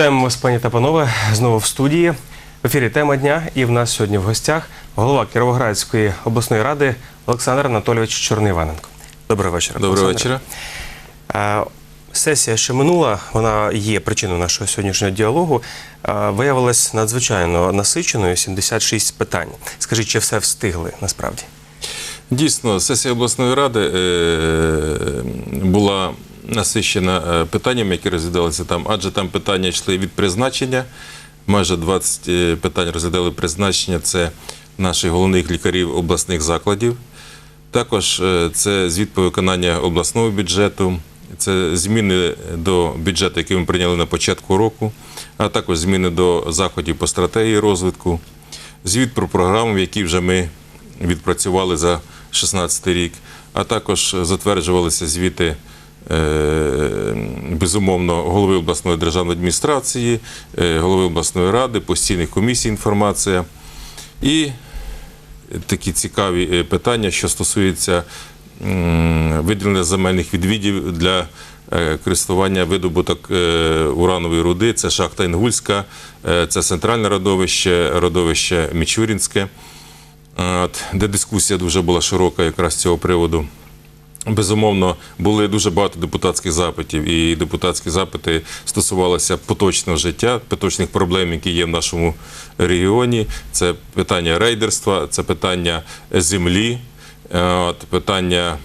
Вітаємо вас, пані та панове, знову в студії. В ефірі тема дня. І в нас сьогодні в гостях голова Кіровоградської обласної ради Олександр Анатолійович Чорний-Іваненко. Доброго вечора. Доброго вечора. Сесія, що минула, вона є причиною нашого сьогоднішнього діалогу. Виявилась надзвичайно насиченою 76 питань. Скажіть, чи все встигли насправді? Дійсно, сесія обласної ради е, була насищена е, питаннями, які розглядалися там, адже там питання йшли від призначення. Майже 20 е, питань розглядали призначення. Це наших головних лікарів обласних закладів. Також е, це звіт по виконання обласного бюджету, це зміни до бюджету, який ми прийняли на початку року, а також зміни до заходів по стратегії розвитку, звіт про програму, які вже ми відпрацювали за 2016 рік, а також затверджувалися звіти. Е, Безумовно, голови обласної державної адміністрації, е, голови обласної ради, постійних комісій інформація. І такі цікаві е, питання, що стосуються виділення земельних відвідів для користування видобуток уранової руди. Це шахта Інгульська, це центральне родовище, родовище Мічурінське, де дискусія дуже була широка якраз з цього приводу. Безумовно, були дуже багато депутатських запитів, і депутатські запити стосувалися поточного життя, поточних проблем, які є в нашому регіоні. Це питання рейдерства, це питання землі, е, питання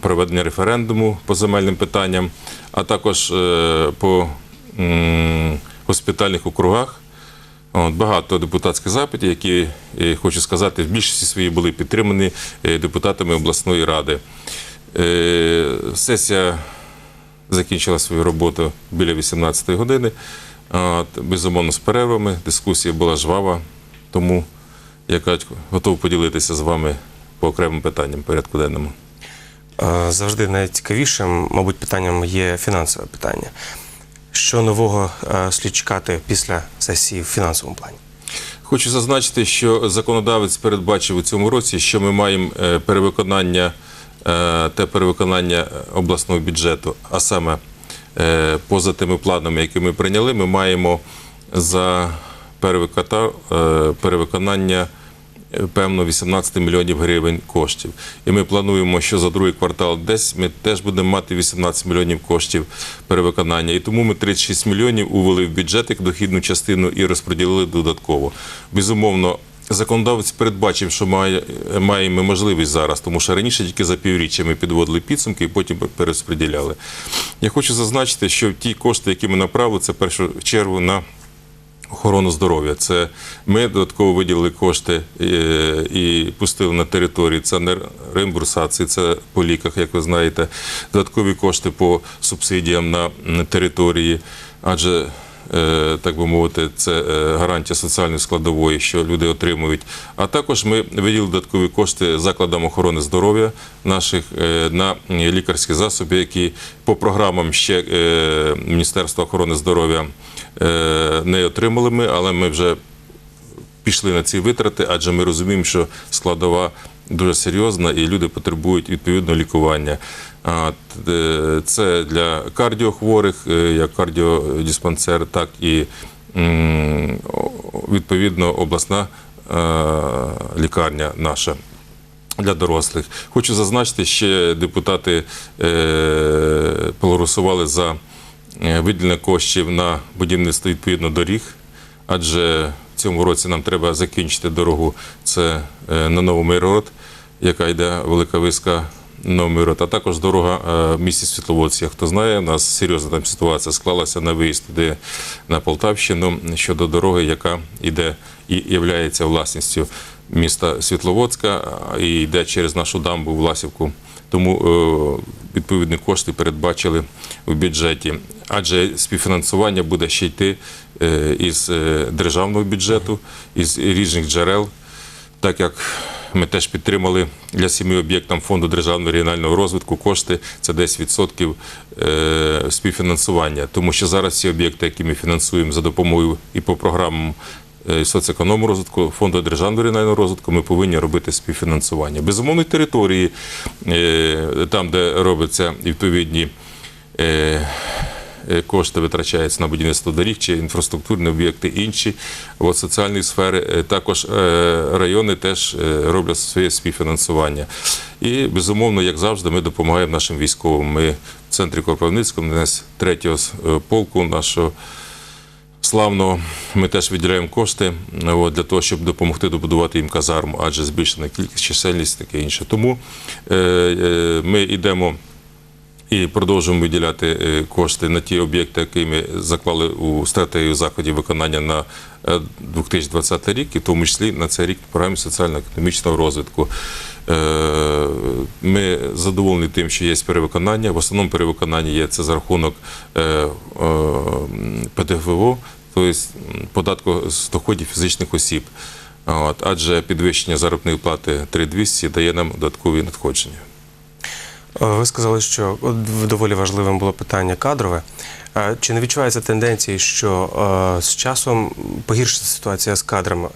проведення референдуму по земельним питанням, а також е, по госпітальних округах. Багато депутатських запитів, які, е, хочу сказати, в більшості своїй були підтримані депутатами обласної ради. Е, Сесія закінчила свою роботу біля 18-ї години. Безумовно, з перервами. Дискусія була жвава, тому я готовий поділитися з вами по окремим питанням порядку денному. Завжди найцікавішим, мабуть, питанням є фінансове питання. Що нового слід чекати після сесії в фінансовому плані? Хочу зазначити, що законодавець передбачив у цьому році, що ми маємо е, перевиконання те перевиконання обласного бюджету, а саме е, поза тими планами, які ми прийняли, ми маємо за е, перевиконання е, певно 18 мільйонів гривень коштів. І ми плануємо, що за другий квартал десь ми теж будемо мати 18 мільйонів коштів перевиконання. І тому ми 36 мільйонів увели в бюджет як дохідну частину і розподілили додатково. Безумовно. Законодавець передбачив, що має, маємо можливість зараз, тому що раніше тільки за півріччя ми підводили підсумки і потім перерозподіляли. Я хочу зазначити, що ті кошти, які ми направили, це в першу чергу на охорону здоров'я. Це ми додатково виділили кошти е, і пустили на території. Це не реімбурсації, це по ліках, як ви знаєте, додаткові кошти по субсидіям на території, адже. Е, Так би мовити, це е, гарантія соціальної складової, що люди отримують. А також ми виділили додаткові кошти закладам охорони здоров'я наших е, на лікарські засоби, які по програмам ще Міністерства охорони здоров'я не отримали ми, але ми вже пішли на ці витрати, адже ми розуміємо, що складова дуже серйозна і люди потребують відповідного лікування. Е, Це для кардіохворих, е, як кардіодиспансер, так і відповідно обласна е, лікарня наша. Для дорослих хочу зазначити, ще депутати е, за виділення коштів на будівництво відповідно доріг, адже цьому році нам треба закінчити дорогу. Це е, на Новомиргород, яка йде велика виска Новомиргород, а також дорога е, в місті Світловодці. Хто знає, у нас серйозна там ситуація склалася на виїзд туди на Полтавщину щодо дороги, яка йде і є власністю міста Світловодська і йде через нашу дамбу Власівку. Тому е, відповідні кошти передбачили в бюджеті. Адже співфінансування буде ще йти із е, державного бюджету, із різних джерел, так як ми теж підтримали для семи об'єктам фонду державного регіонального розвитку кошти це 10% е, співфінансування. Тому що зараз ці об'єкти, які ми фінансуємо за допомогою і по програмам е, соціоекономного розвитку, фонду державного регіонального розвитку, ми повинні робити співфінансування. Безумовно, території, е, там, де робляться відповідні. Е, кошти витрачаються на будівництво доріг чи інфраструктурні об'єкти інші. От соціальної сфери е, також е, райони теж роблять своє співфінансування. І безумовно, як завжди, ми допомагаємо нашим військовим. Ми в центрі Кропивницького, днес третього полку нашого славного. Ми теж виділяємо кошти от, для того, щоб допомогти добудувати їм казарму, адже збільшена кількість, чисельність таке інше. Тому е, е, ми йдемо і продовжуємо виділяти е, кошти на ті об'єкти, які ми заклали у стратегію заходів виконання на е, 2020 рік, і в тому числі на цей рік програмі соціально-економічного розвитку. Е, Ми задоволені тим, що є перевиконання. В основному перевиконання є це за рахунок е, е, ПДФО, тобто податку з доходів фізичних осіб. Адже підвищення заробітної плати 3200 дає нам додаткові надходження. Е, Ви сказали, що доволі важливим було питання кадрове. Е, Чи не відчувається тенденції, що е, з часом погіршиться ситуація з кадрами?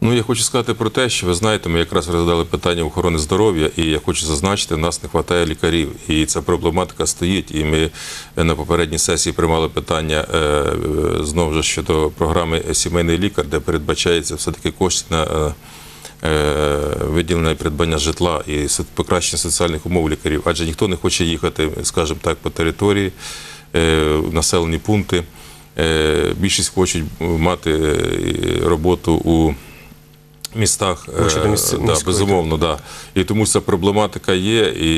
Ну, я хочу сказати про те, що ви знаєте, ми якраз розглядали питання охорони здоров'я, і я хочу зазначити, нас не вистачає лікарів. І ця проблематика стоїть. І ми на попередній сесії приймали питання знову ж щодо програми Сімейний лікар, де передбачається все-таки кошти на. Е, Виділення і придбання житла і покращення соціальних умов лікарів, адже ніхто не хоче їхати, скажімо так, по території, е, в населені пункти. Е, Більшість хочуть мати роботу у містах. Е, місць- да, безумовно, да. І тому ця проблематика є. І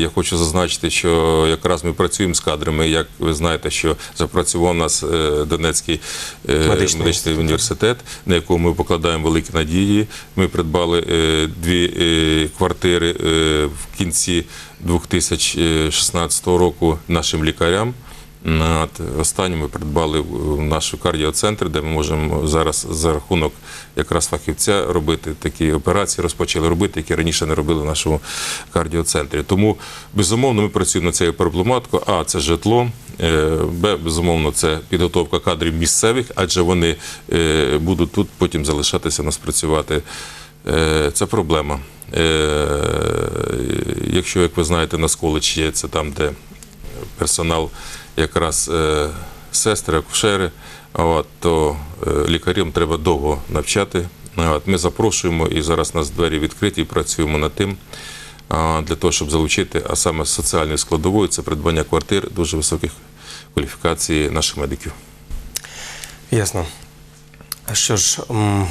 я хочу зазначити, що якраз ми працюємо з кадрами. Як ви знаєте, що запрацював у нас е, Донецький е, Медичний медичний, університет, на якому ми покладаємо великі надії. Ми придбали дві квартири в кінці 2016 року нашим лікарям. Останнє ми придбали наш кардіоцентр, де ми можемо зараз за рахунок якраз фахівця робити такі операції, розпочали робити, які раніше не робили в нашому кардіоцентрі. Тому безумовно ми працюємо над цією проблематикою. А це житло, е, Б, безумовно, це підготовка кадрів місцевих, адже вони е, будуть тут потім залишатися нас працювати. Е, Це проблема. Якщо, як ви знаєте, на коледж є це там, де персонал якраз е, сестри, акушери, то е, лікарям треба довго навчати. Ми запрошуємо і зараз у нас двері відкриті і працюємо над тим. Для того, щоб залучити, а саме соціальною складовою, це придбання квартир дуже високих кваліфікацій наших медиків. Ясно. Що ж,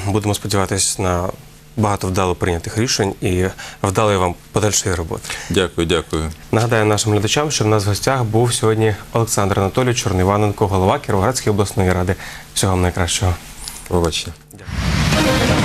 будемо сподіватися на багато вдало прийнятих рішень і вдалої вам подальшої роботи. Дякую, дякую. Нагадаю нашим глядачам, що в нас в гостях був сьогодні Олександр Анатолійович Чорний Іваненко, голова Кіровоградської обласної ради. Всього вам найкращого. Побачення. Дякую.